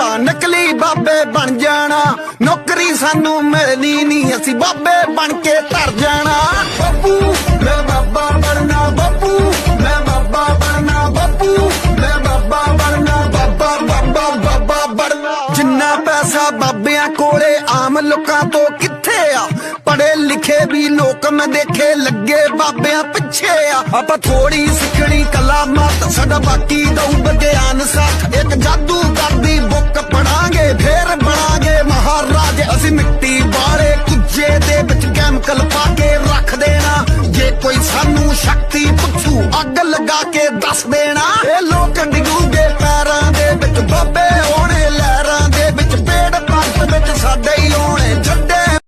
ਕੇ ਨਕਲੀ ਬਾਬੇ ਬਣ ਜਾਣਾ। ਨੌਕਰੀ ਸਾਨੂੰ ਮਿਲਣੀ ਨਹੀਂ, ਅਸੀਂ ਬਾਬੇ ਬਣ ਕੇ ਧਰ ਜਾਣਾ। ਬੱਬੂ ਮੈਂ ਬਾਬਾ ਬਣਨਾ ਬੱਬੂ ਮੈਂ ਬਾਬਾ ਬਣਨਾ ਬੱਬੂ ਮੈਂ ਬਾਬਾ ਬਣਨਾ, ਬਾਬਾ ਬਾਬਾ ਬਾਬਾ ਬਣਨਾ। ਜਿੰਨਾ ਪੈਸਾ ਬਾਬਿਆਂ ਕੋਲੇ, ਆਮ ਲੋਕਾਂ ਤੋਂ ਕਿੱਥੇ ਆ? ਪੜੇ ਲਿਖੇ ਵੀ ਲੋਕ ਮੈਂ ਦੇਖੇ, ਲੱਗੇ ਬਾਬਿਆਂ ਪਿੱਛੇ ਆ। ਆਪਾਂ ਥੋੜੀ ਸਿੱਖਣੀ ਕਲਾ ਮਤ ਸਾਡਾ ਬਾਕੀ ਦਊ ਵਿਗਿਆਨ ਸਾਥ। ਇੱਕ ਜਾਦੂ ਮਹਾਰਾਜ ਅਸੀਂ ਮਿੱਟੀ ਵਾਲੇ ਕੁੱਜੇ ਦੇ ਵਿੱਚ ਕੈਮੀਕਲ ਪਾ ਕੇ ਰੱਖ ਦੇਣਾ, ਜੇ ਕੋਈ ਸਾਨੂੰ ਸ਼ਕਤੀ ਪੁੱਛੂ, ਅੱਗ ਲਗਾ ਕੇ ਦੱਸ ਦੇ